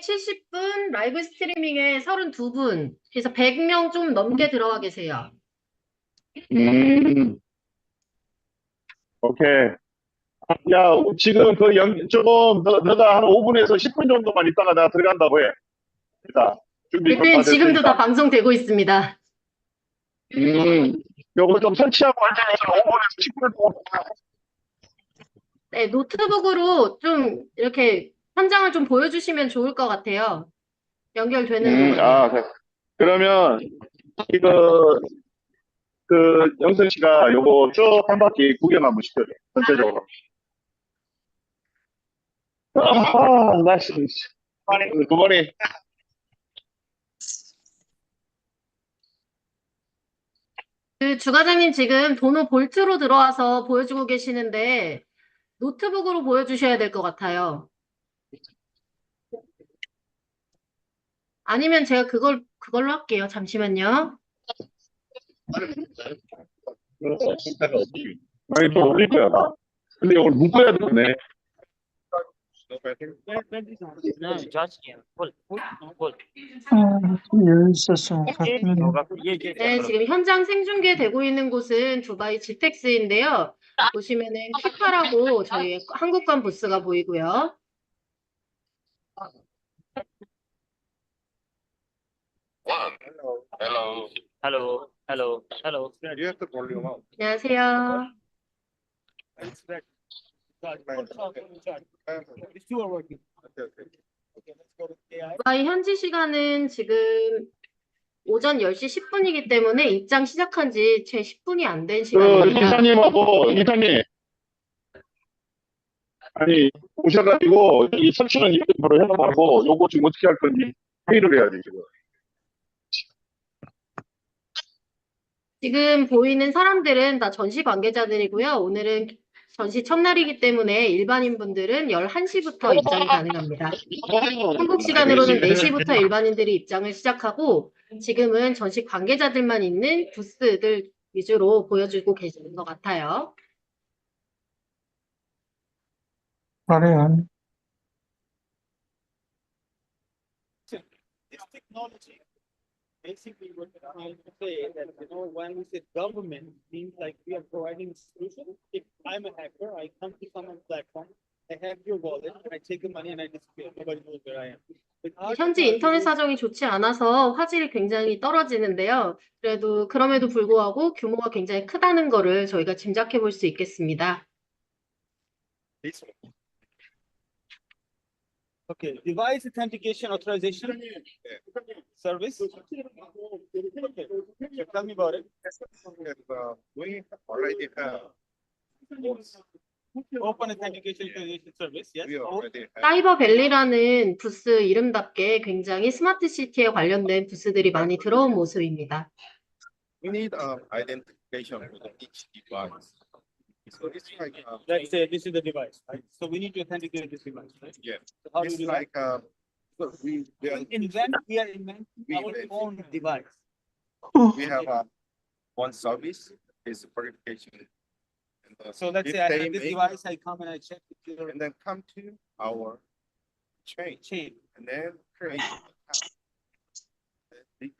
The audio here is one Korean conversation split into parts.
70분, 라이브 스트리밍에 32분. 그래서 100명 좀 넘게 들어와 계세요. 음. 오케이. 야, 지금 그 연, 조금, 너, 너가 한 5분에서 10분 정도만 있다가 내가 들어간다고 해. 일단, 준비 좀 대표님 지금도 다. 방송되고 있습니다. 음, 요거 좀 설치하고 앉아서 5분에서 10분 정도. 네, 노트북으로 좀 이렇게 현장을 좀 보여주시면 좋을 것 같아요. 연결되는 음. 아, 그- 그러면, 이거, 그, 영선 씨가 요거 쭉 한 바퀴 구경 한번 시켜줘. 전체적으로. 아, 날씨. 굿모닝. 그 주과장님 지금 도노 볼트로 들어와서 보여주고 계시는데 노트북으로 보여주셔야 될 것 같아요. 아니면 제가 그걸 그걸로 할게요. 잠시만요. 아니 좀 올릴 거야 나. 근데 이걸 묶어야 되네. 아, 네, 지금 현장 생중계되고 있는 곳은 두바이 지텍스인데요. 보시면은 키파라고 저희 한국관 부스가 보이고요. Hello hello hello You have to volume up. 안녕하세요. These two are working Okay, okay. okay let's go to AI 두바이 현지 시간은 지금 오전 10시 10분이기 때문에 입장 시작한 지채 10분이 안 된 그, 시간입니다. 이사님하고, 이사님. 아니, 오셔가지고, 이 설치는 이렇게 바로 해놓고, 요거 지금 어떻게 할 건지 회의를 해야지, 지금. 지금 보이는 사람들은 다 전시 관계자들이고요. 오늘은 전시 첫날이기 때문에 일반인 분들은 11시부터 입장이 가능합니다. 한국 시간으로는 4시부터 일반인들이 입장을 시작하고 지금은 전시 관계자들만 있는 부스들 위주로 보여주고 계시는 것 같아요. technology basically what I'm trying to say that you know when we say government means like we are providing solution if I'm a hacker I come to someone's platform I have your wallet I take the money and I disappear nobody knows where I am 현지 인터넷 사정이 좋지 않아서 화질이 굉장히 떨어지는데요. 그래도 그럼에도 불구하고 규모가 굉장히 크다는 거를 저희가 짐작해 볼 수 있겠습니다. Okay, device authentication authorization service. Okay, so tell me about it. Uh, we already have, Open authentication authorization service, yes. we Oh, already have. 사이버밸리라는 부스 이름답게 굉장히 스마트 시티에 관련된 부스들이 많이 들어온 모습입니다. We need, uh, identification for each device. So it's like, uh, Let's say this is the device, right? So we need to authenticate this device, right? Yeah. So how do it's we do that? like, uh, we, we are- Invent, we are inventing We our invent. own device. we have, uh, one service is verification. And, uh, So let's if say I they have this make- device, I come and I check with your And then come to our chain chain. and then create an account.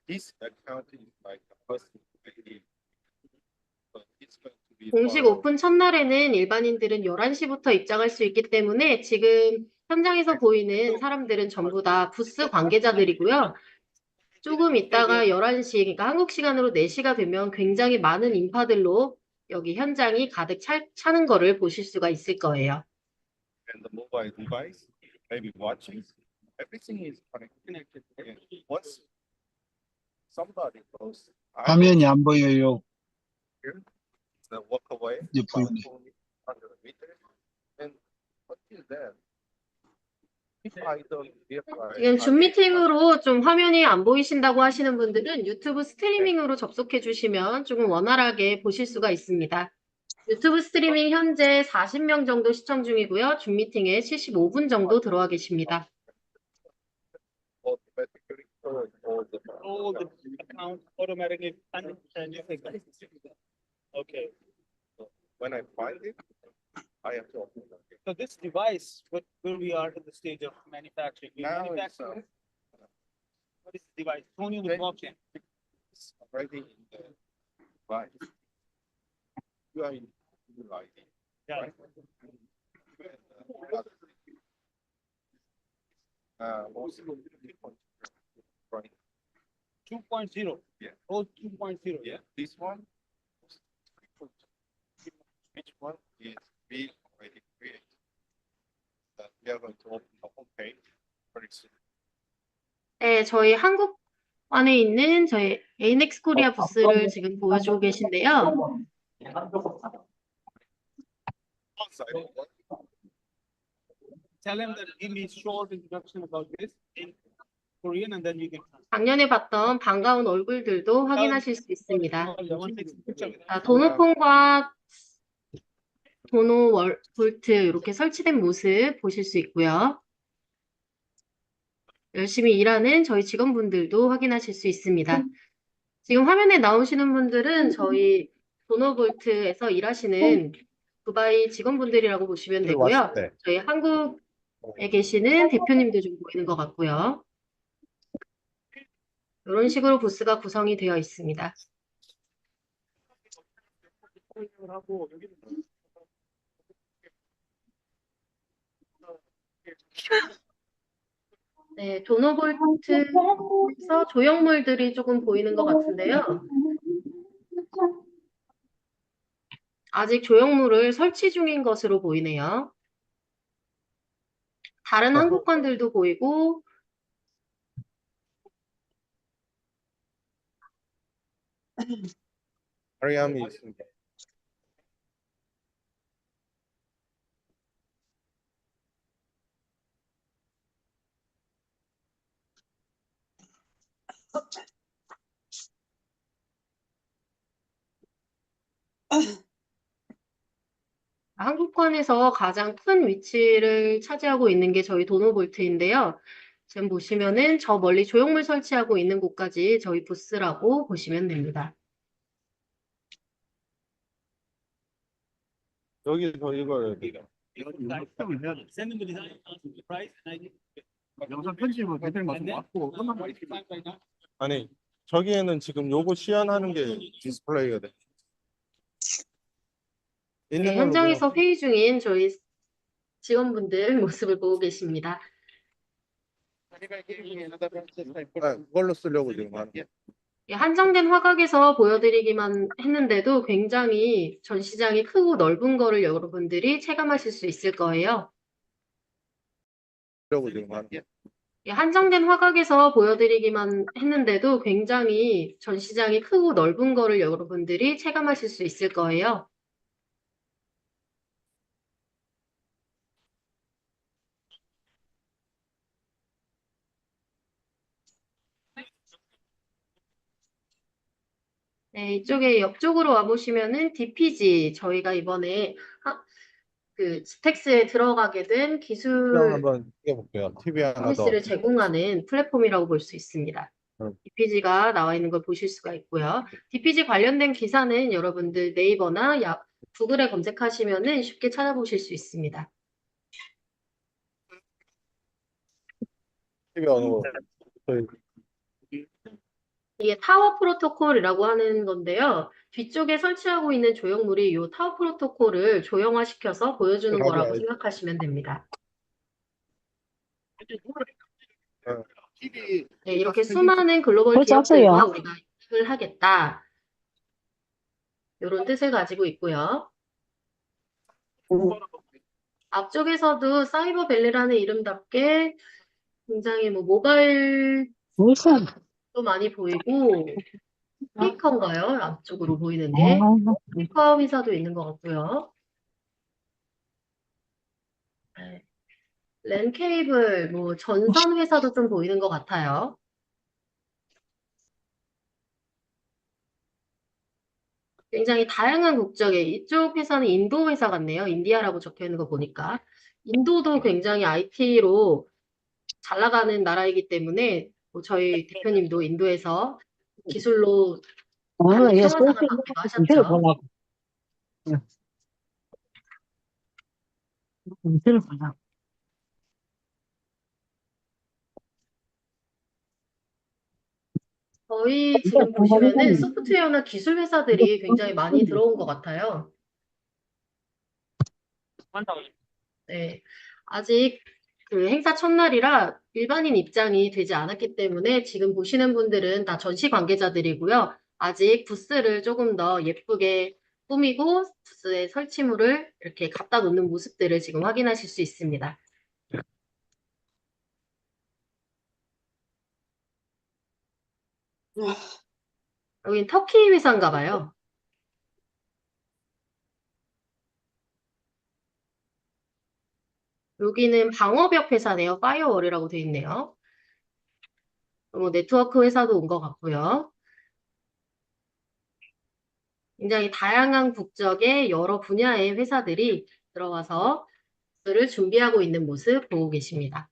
This account is like a personal ID. 공식 오픈 첫날에는 일반인들은 11시부터 입장할 수 있기 때문에 지금 현장에서 보이는 사람들은 전부 다 부스 관계자들이고요. 조금 있다가 11시, 그러니까 한국 시간으로 4시가 되면 굉장히 많은 인파들로 여기 현장이 가득 차, 차는 거를 보실 수가 있을 거예요. and the mobile device, maybe watches, everything is connected. And Once somebody goes. I 화면이 안 보여요. here, the walk away. the meter, And what is that? If I don't, if I. 지금 I- 줌 미팅으로 좀 화면이 안 보이신다고 하시는 분들은 유튜브 스트리밍으로 접속해 주시면 조금 원활하게 보실 수가 있습니다. 유튜브 스트리밍 현재 40명 정도 시청 중이고요. 줌 미팅에 75분 정도 들어와 계십니다. automatically or or the. All the automatically. I find it, I have to. So this device, what, where we are at the stage of manufacturing, we Now it's, manufacture. uh, What is the device? Tony on the Then- blockchain. It's already in the device. You are in the ID. Yeah. right? Uh, also, right, Two point zero. Yeah. Oh, two point zero. yeah, this one. 네, 저희 한국 안에 있는 저희 ANX 코리아 부스를 지금 보여주고 계신데요. Outside, Tell him that give me short introduction about this in Korean and then we can. 작년에 봤던 반가운 얼굴들도 확인하실 수 있습니다. Oh. 자, 도노폰과 도노 월, 볼트 이렇게 설치된 모습 보실 수 있고요. 열심히 일하는 저희 직원분들도 확인하실 수 있습니다. 지금 화면에 나오시는 분들은 저희 도노볼트에서 일하시는 두바이 직원분들이라고 보시면 되고요. 저희 한국에 계시는 대표님도 좀 보이는 것 같고요. 이런 식으로 부스가 구성이 되어 있습니다. 네, 도노볼트에서 조형물들이 조금 보이는 것 같은데요. 아직 조형물을 설치 중인 것으로 보이네요. 다른 한국관들도 보이고, is. 한 국관에서 가장 큰 위치를 차지하고 있는 게 저희 도노볼트인데요. 지금 보시면은 저 멀리 조형물 설치하고 있는 곳까지 저희 부스라고 보시면 됩니다. 이걸 the price and I. 영상 편집은 then, 맞고 now? 아니 저기에는 지금 요거 시연하는 게 디스플레이가 돼. 있는 네, 걸로 현장에서 회의 중인 저희 직원분들 모습을 보고 계십니다. 그냥- 아, 그걸로 쓰려고 지금 하는 거. 예, 한정된 화각에서 보여드리기만 했는데도 굉장히 전시장이 크고 넓은 거를 여러분들이 체감하실 수 있을 거예요. 쓰려고 지금 하는 거. 예, 한정된 화각에서 보여드리기만 했는데도 굉장히 전시장이 크고 넓은 거를 여러분들이 체감하실 수 있을 거예요. 네, 이쪽에 옆쪽으로 와보시면은 DPG 저희가 이번에 하- 그 스택스에 들어가게 된 기술 그냥 한번 찍어볼게요. TV 하나 더. 서비스를 제공하는 플랫폼이라고 볼 수 있습니다. 음. DPG가 나와 있는 걸 보실 수가 있고요. DPG 관련된 기사는 여러분들 네이버나 야, 구글에 검색하시면은 쉽게 찾아보실 수 있습니다. TV 어느 거? 저희 이게 타워 프로토콜이라고 하는 건데요. 뒤쪽에 설치하고 있는 조형물이 이 타워 프로토콜을 조형화시켜서 보여주는 맞아요. 거라고 생각하시면 됩니다. TV 네, 이렇게 수많은 글로벌 그렇지 기업들과. 우리가 협업을 하겠다. 이런 뜻을 가지고 있고요. 앞쪽에서도 사이버밸리라는 이름답게 굉장히 뭐 모바일도 무 슨 많이 보이고 스피커인가요? 앞쪽으로 보이는 게 아, 스피커 회사도 있는 것 같고요. 네. 랜 케이블, 뭐 전선 회사도 좀 보이는 것 같아요. 굉장히 다양한 국적의 이쪽 회사는 인도 회사 같네요. 인디아라고 적혀 있는 거 보니까. 인도도 굉장히 IT로 잘 나가는 나라이기 때문에 뭐 저희 대표님도 인도에서 기술로 아, 예, 좀 하셨죠. 들어보려고. 밑으로 가자. 저희 지금 보시면은 소프트웨어나 기술 회사들이 굉장히 많이 들어온 것 같아요. 네. 아직 그 행사 첫날이라 일반인 입장이 되지 않았기 때문에 지금 보시는 분들은 다 전시 관계자들이고요. 아직 부스를 조금 더 예쁘게 꾸미고 부스에 설치물을 이렇게 갖다 놓는 모습들을 지금 확인하실 수 있습니다. 여긴 터키 회사인가 봐요. 여기는 방어벽 회사네요. 파이어월이라고 되어 있네요. 뭐 네트워크 회사도 온 것 같고요. 굉장히 다양한 국적의 여러 분야의 회사들이 들어와서 를 준비하고 있는 모습 보고 계십니다.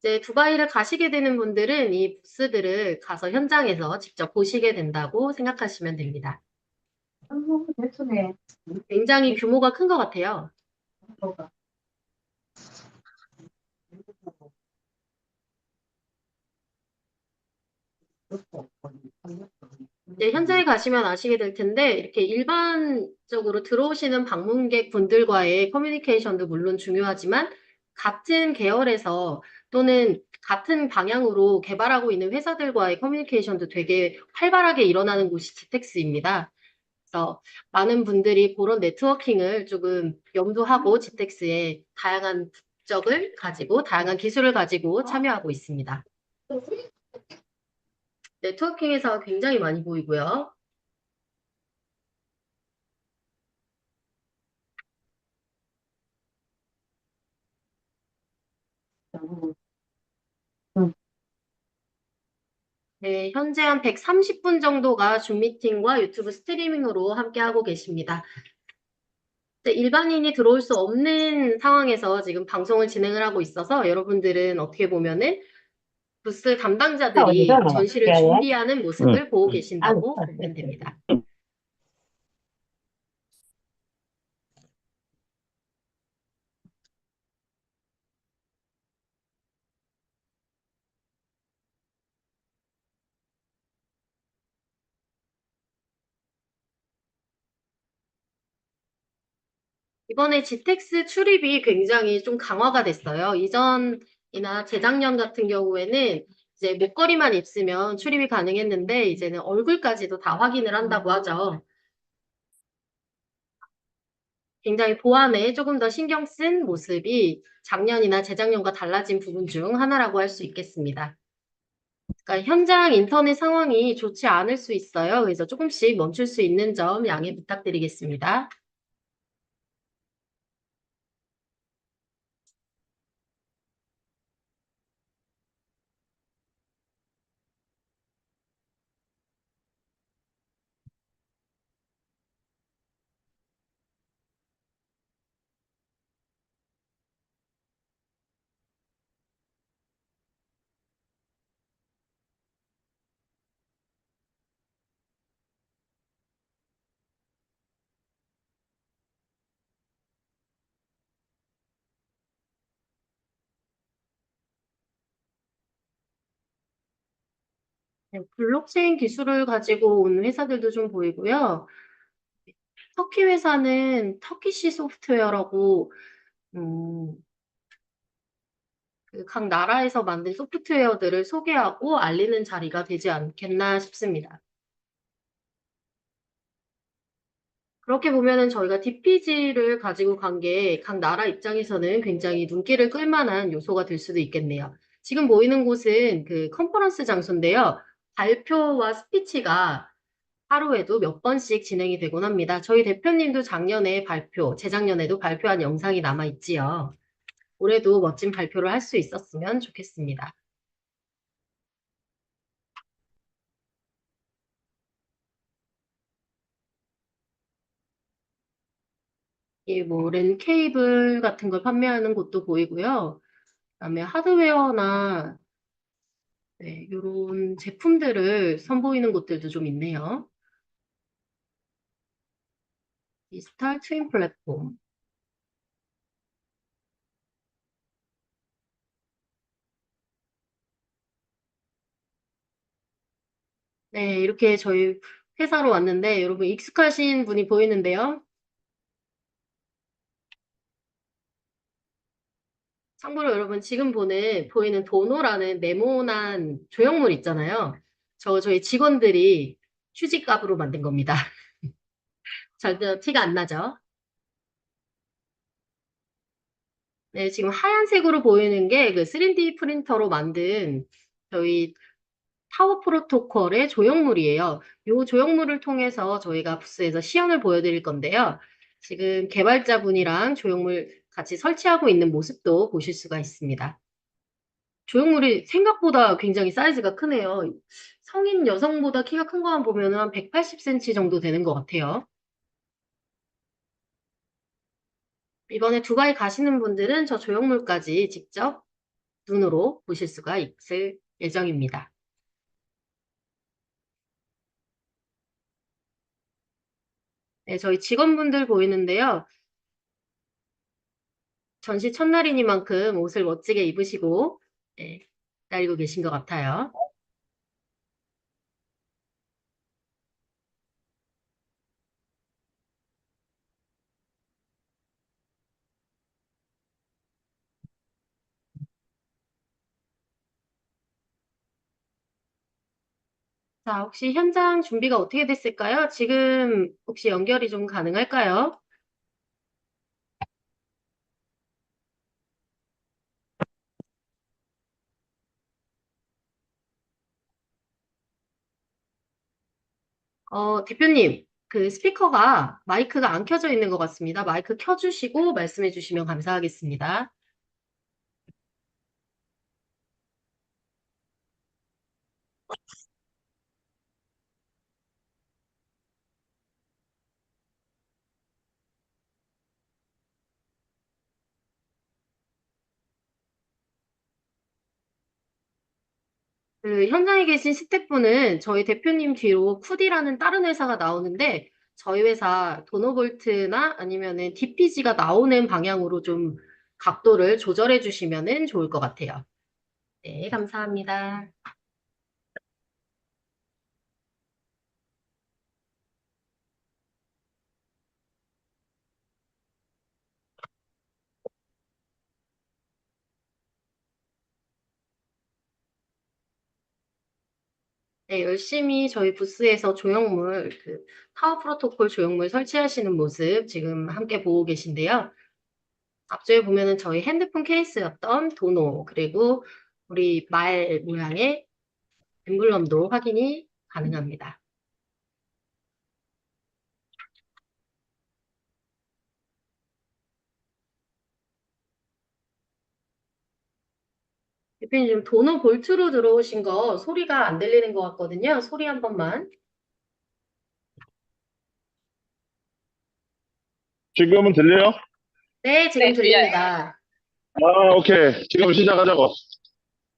이제 두바이를 가시게 되는 분들은 이 부스들을 가서 현장에서 직접 보시게 된다고 생각하시면 됩니다. 굉장히 규모가 큰 것 같아요. 네, 현장에 가시면 아시게 될 텐데, 이렇게 일반적으로 들어오시는 방문객 분들과의 커뮤니케이션도 물론 중요하지만, 같은 계열에서 또는 같은 방향으로 개발하고 있는 회사들과의 커뮤니케이션도 되게 활발하게 일어나는 곳이 지텍스입니다. 그래서 많은 분들이 그런 네트워킹을 조금 염두하고 지텍스의 다양한 국적을 가지고, 다양한 기술을 가지고 참여하고 있습니다. 네트워킹 회사가 굉장히 많이 보이고요. 네, 현재 한 130분 정도가 줌 미팅과 유튜브 스트리밍으로 함께하고 계십니다. 네, 일반인이 들어올 수 없는 상황에서 지금 방송을 진행을 하고 있어서 여러분들은 어떻게 보면은 부스 담당자들이 아, 전시를 나왔어요? 준비하는 모습을 보고 계신다고 아, 보면 됩니다. 이번에 GTX 출입이 굉장히 좀 강화가 됐어요. 이전이나 재작년 같은 경우에는 이제 목걸이만 있으면 출입이 가능했는데 이제는 얼굴까지도 다 확인을 한다고 하죠. 굉장히 보안에 조금 더 신경 쓴 모습이 작년이나 재작년과 달라진 부분 중 하나라고 할 수 있겠습니다. 그러니까 현장 인터넷 상황이 좋지 않을 수 있어요. 그래서 조금씩 멈출 수 있는 점 양해 부탁드리겠습니다. 네, 블록체인 기술을 가지고 온 회사들도 좀 보이고요. 터키 회사는 터키시 소프트웨어라고 음, 그 각 나라에서 만든 소프트웨어들을 소개하고 알리는 자리가 되지 않겠나 싶습니다. 그렇게 보면은 저희가 DPG를 가지고 간 게 각 나라 입장에서는 굉장히 눈길을 끌 만한 요소가 될 수도 있겠네요. 지금 보이는 곳은 그 컨퍼런스 장소인데요. 발표와 스피치가 하루에도 몇 번씩 진행이 되곤 합니다. 저희 대표님도 작년에 발표, 재작년에도 발표한 영상이 남아 있지요. 올해도 멋진 발표를 할 수 있었으면 좋겠습니다. 이뭐랜 케이블 같은 걸 판매하는 곳도 보이고요. 그다음에 하드웨어나 네, 요런 제품들을 선보이는 곳들도 좀 있네요. 디지털 트윈 플랫폼. 네, 이렇게 저희 회사로 왔는데 여러분 익숙하신 분이 보이는데요. 참고로 여러분 지금 보는 보이는 도노라는 네모난 조형물 있잖아요. 저 저희 직원들이 휴지값으로 만든 겁니다. 절대 티가 안 나죠? 네, 지금 하얀색으로 보이는 게 그 3D 프린터로 만든 저희 파워 프로토콜의 조형물이에요. 이 조형물을 통해서 저희가 부스에서 시연을 보여드릴 건데요. 지금 개발자분이랑 조형물 같이 설치하고 있는 모습도 보실 수가 있습니다. 조형물이 생각보다 굉장히 사이즈가 크네요. 성인 여성보다 키가 큰 거만 보면 한 180cm 정도 되는 것 같아요. 이번에 두바이 가시는 분들은 저 조형물까지 직접 눈으로 보실 수가 있을 예정입니다. 네, 저희 직원분들 보이는데요. 전시 첫날이니만큼 옷을 멋지게 입으시고 네, 기다리고 계신 것 같아요. 자, 혹시 현장 준비가 어떻게 됐을까요? 지금 혹시 연결이 좀 가능할까요? 어, 대표님, 그 스피커가 마이크가 안 켜져 있는 것 같습니다. 마이크 켜주시고 말씀해 주시면 감사하겠습니다. 그 현장에 계신 스태프분은 저희 대표님 뒤로 쿠디라는 다른 회사가 나오는데 저희 회사 도노볼트나 아니면은 DPG가 나오는 방향으로 좀 각도를 조절해 주시면은 좋을 것 같아요. 네, 감사합니다. 네, 열심히 저희 부스에서 조형물, 그 파워 프로토콜 조형물 설치하시는 모습 지금 함께 보고 계신데요. 앞쪽에 보면은 저희 핸드폰 케이스였던 도노, 그리고 우리 말 모양의 엠블럼도 확인이 가능합니다. 대표님 지금 도노 볼트로 들어오신 거 소리가 안 들리는 것 같거든요. 소리 한 번만. 지금은 들려요? 네, 지금 들립니다. 아, 오케이. 지금 시작하자고.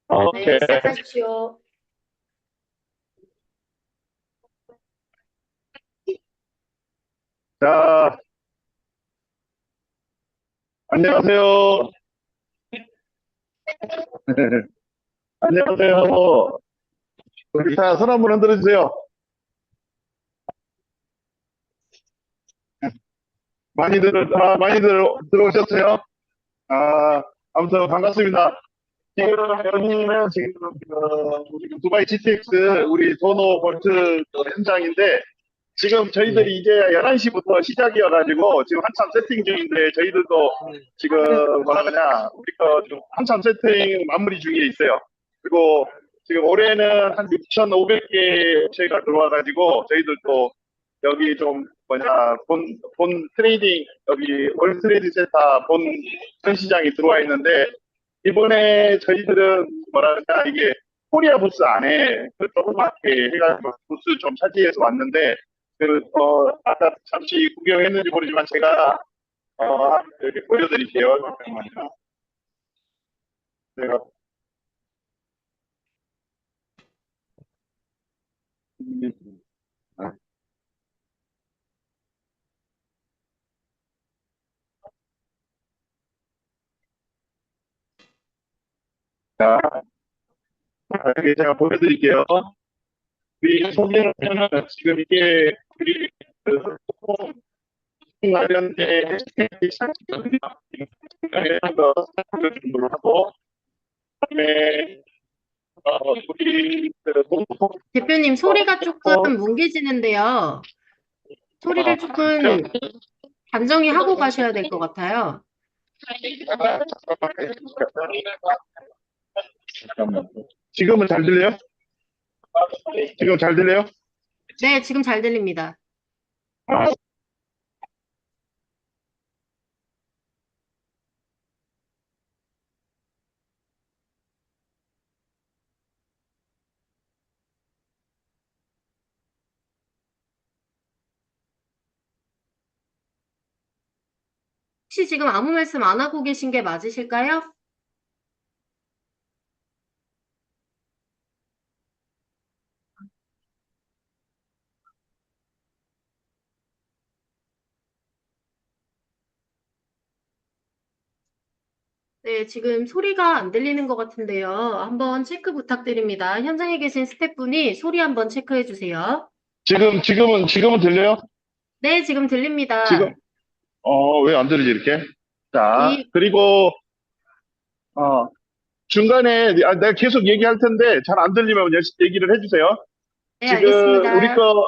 아, 네, 오케이. 시작하십시오. 자, 안녕하세요. 안녕하세요. 우리 다손 한번 흔들어 주세요. 많이들, 아, 많이들 들어오셨어요? 아, 아무튼 반갑습니다. 지금 여기는 지금 그 우리 두바이 GTX 우리 도노 볼트 그 현장인데 지금 저희들이 이제 11시부터 시작이어가지고 지금 한참 세팅 중인데 저희들도 지금 뭐라 그러냐 우리 거 지금 한참 세팅 마무리 중에 있어요. 그리고 지금 올해는 한 6,500개 업체가 들어와가지고 저희들도 여기 좀 뭐냐 본, 본 트레이딩 여기 월 트레이드 센터 본 전시장이 들어와 있는데 이번에 저희들은 뭐라 그러냐 이게 코리아 부스 안에 그 조그맣게 해가지고 부스 좀 차지해서 왔는데 그, 어, 아까 잠시 구경했는지 모르지만 제가 어, 이렇게 보여드릴게요. 잠깐만요. 제가 자, 여기 제가 보여드릴게요. 이 소개는 지금 이게 우리 그 관련된 상식거든요. 그래서 상식을 좀 하고 그다음에 어, 우리 그 대표님 소리가 조금 뭉개지는데요. 소리를 조금 단정히 하고 가셔야 될 것 같아요. 지금은 잘 들려요? 지금 잘 들려요? 네, 지금 잘 들립니다. 혹시 지금 아무 말씀 안 하고 계신 게 맞으실까요? 네, 지금 소리가 안 들리는 것 같은데요. 한번 체크 부탁드립니다. 현장에 계신 스태프분이 소리 한번 체크해 주세요. 지금 지금은 지금은 들려요? 네, 지금 들립니다. 지금 어, 왜 안 들리지 이렇게? 자, 이- 그리고 어, 중간에 아, 내가 계속 얘기할 텐데 잘 안 들리면 여- 얘기를 해주세요. 네, 지금 알겠습니다. 우리 거,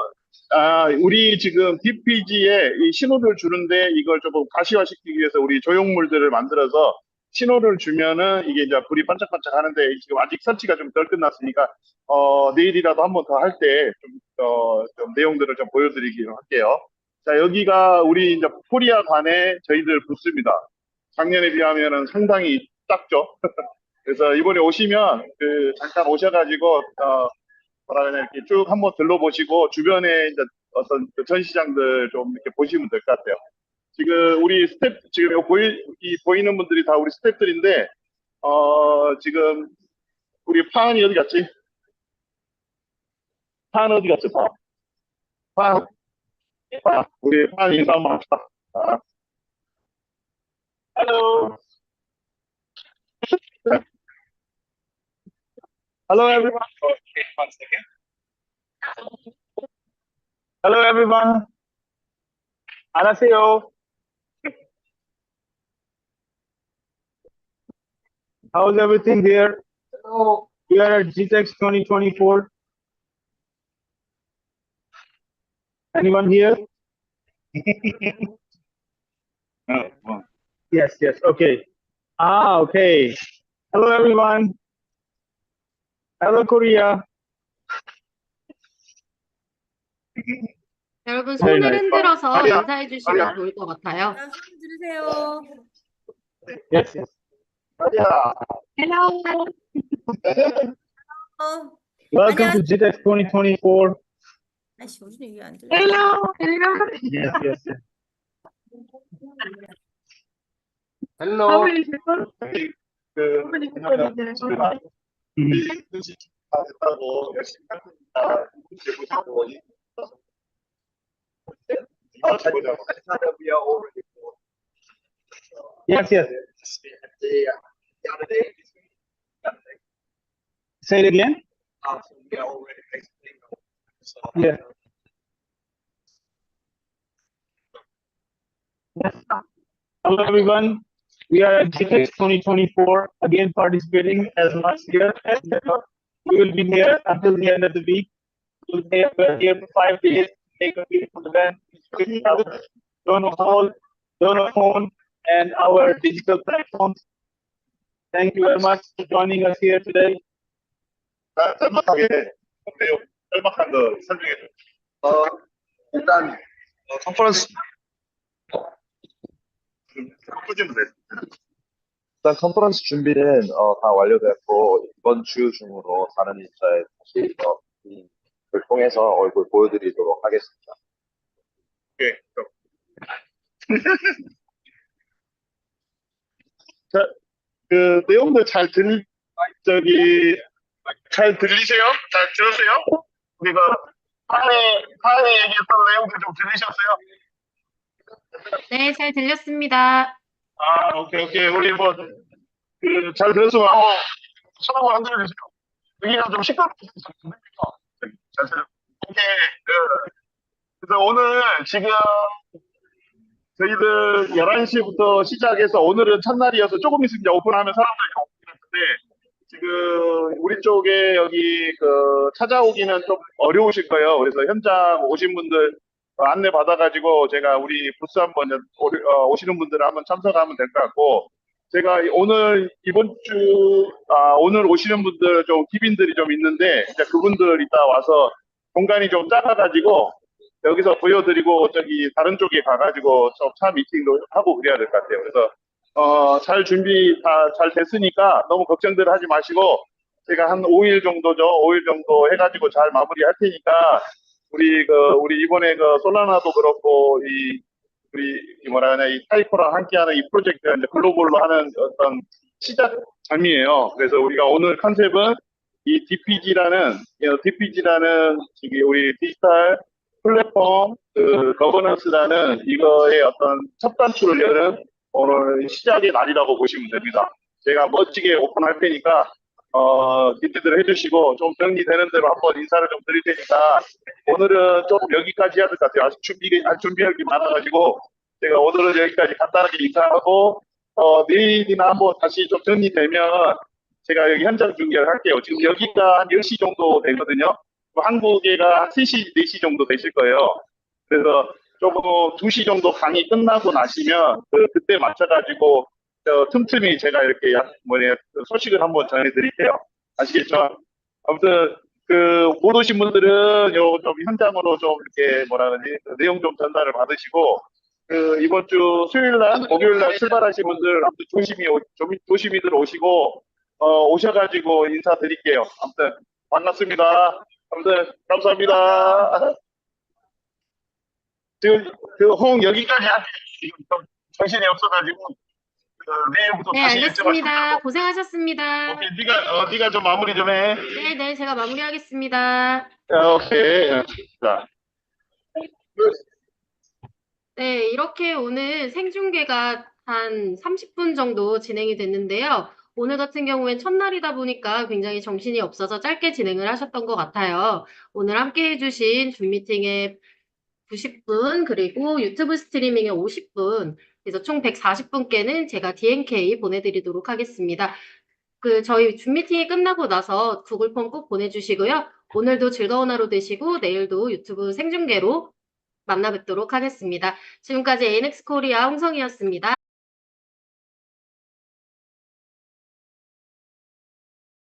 아, 우리 지금 DPG에 이 신호를 주는데 이걸 조금 가시화시키기 위해서 우리 조형물들을 만들어서 신호를 주면은 이게 이제 불이 반짝반짝 하는데 지금 아직 설치가 좀 덜 끝났으니까 어, 내일이라도 한 번 더 할 때 좀, 어, 좀 내용들을 좀 보여드리기로 할게요. 자, 여기가 우리 이제 코리아관의 저희들 부스입니다. 작년에 비하면은 상당히 작죠. 그래서 이번에 오시면 그 잠깐 오셔가지고 어, 뭐라 그러냐 이렇게 쭉 한번 들러보시고 주변에 이제 어떤 그 전시장들 좀 이렇게 보시면 될 것 같아요. 지금 우리 스텝 지금 요 보이 이 보이는 분들이 다 우리 스텝들인데 어 지금 우리 파안이 어디 갔지? 파안 어디 갔지? 파. 파. 파. 우리 파안 인사 한번 합시다. 아. Hello. Hello everyone. Okay, one second. Hello everyone. 안녕하세요. How's everything here? Hello. We are at GTEX 2024. Anyone here? Oh, wow. Yes, yes, okay. Ah, okay. Hello everyone. Hello Korea. 여러분 네, 손을 네. 흔들어서 아니야. 인사해 주시면 아니야. 좋을 것 같아요. 자, 손 들으세요. Yes, yes. Hello. Hello. Welcome to GTEx 2024. Hello. Hello. Yes, yes. Hello. Yes, yes yes. the, uh, the other day. Say it again. Uh, so we are already explaining. So, Yeah. Hello, everyone. We are at GTEX 2024, again participating as last year. as ever. We will be here until the end of the week. We'll be here for five days, take a beautiful event. Donor Hall, Donor Phone, and our digital platforms. Thank you very much for joining us here today. 짤막하게, 짤막한 거 설명해 줘. 어, 일단, 어, 컨퍼런스, 꾸준히 돼. 일단 컨퍼런스 준비는 어, 다 완료됐고, 이번 주 중으로 다른 인사에 다시 어, 이, 를 통해서 얼굴 보여드리도록 하겠습니다. 오케이. 자, 그 내용들 잘 들, 저기 잘 들리세요? 잘 들으세요? 우리가 사장님, 사장님 얘기했던 내용들 좀 들으셨어요? 네, 잘 들렸습니다. 아, 오케이, 오케이. 우리 뭐, 그, 잘 들었으면 한번 손 한번 흔들어 주세요. 여기가 좀 시끄럽게 잘 들어. 오케이. 그, 그래서 오늘 지금 저희들 11시부터 시작해서 오늘은 첫날이어서 조금 있으면 오픈하면 사람들이 오긴 했는데 지금 우리 쪽에 여기 그 찾아오기는 좀 어려우실 거예요. 그래서 현장 오신 분들 어, 안내 받아가지고 제가 우리 부스 한번 오, 어, 오시는 분들 한번 참석하면 될 것 같고 제가 이- 오늘 이번 주 아, 오늘 오시는 분들 좀 기빈들이 좀 있는데 이제 그분들 이따 와서 공간이 좀 작아가지고 여기서 보여드리고 저기 다른 쪽에 가가지고 좀차 미팅도 하고 그래야 될 것 같아요. 그래서 어, 잘 준비 다 잘 됐으니까 너무 걱정들 하지 마시고 제가 한 5일 정도죠. 5일 정도 해가지고 잘 마무리할 테니까 우리 그 우리 이번에 그 솔라나도 그렇고 이 우리 이 뭐라 하냐 이 타이코랑 함께하는 이 프로젝트가 이제 글로벌로 하는 어떤 시작 점이에요. 그래서 우리가 오늘 컨셉은 이 DPG라는 DPG라는 우리 디지털 플랫폼 그 거버넌스라는 이거의 어떤 첫 단추를 여는 오늘 시작의 날이라고 보시면 됩니다. 제가 멋지게 오픈할 테니까 어 기대들 해주시고 좀 정리되는 대로 한번 인사를 좀 드릴 테니까 오늘은 좀 여기까지 해야 될 것 같아요. 아직 준비 아, 준비할 게 많아가지고 제가 오늘은 여기까지 간단하게 인사하고 어 내일이나 한번 다시 좀 정리되면 제가 여기 현장 중계를 할게요. 지금 여기가 한 10시 정도 되거든요. 뭐 한국에가 한 3시, 4시 정도 되실 거예요. 그래서 조금 2시 정도 강의 끝나고 나시면 그, 그때 맞춰가지고 저 틈틈이 제가 이렇게 야, 뭐냐 소식을 한번 전해드릴게요. 아시겠죠? 아무튼 그못 오신 분들은 요 좀 현장으로 좀 이렇게 뭐라 그러지 그 내용 좀 전달을 받으시고 그 이번 주 수요일 날 목요일 날 출발하신 분들 아무튼 조심히 오, 좀 조심히들 오시고 어 오셔가지고 인사드릴게요. 아무튼 반갑습니다. 아무튼 감사합니다. 지금 그홍 여기까지. 지금 좀 정신이 없어가지고 그 내일부터 네, 다시 알겠습니다. 고생하셨습니다. 오케이, 네가 어 네가 좀 마무리 좀 해. 네, 네, 제가 마무리하겠습니다. 어, 오케이. 자. 네, 이렇게 오늘 생중계가 한 30분 정도 진행이 됐는데요. 오늘 같은 경우엔 첫날이다 보니까 굉장히 정신이 없어서 짧게 진행을 하셨던 것 같아요. 오늘 함께 해주신 줌 미팅에 90분, 그리고 유튜브 스트리밍에 50분, 그래서 총 140분께는 제가 DNK 보내드리도록 하겠습니다. 그, 저희 줌 미팅이 끝나고 나서 구글 폼 꼭 보내주시고요. 오늘도 즐거운 하루 되시고, 내일도 유튜브 생중계로 만나 뵙도록 하겠습니다. 지금까지 ANX 코리아 홍성이었습니다.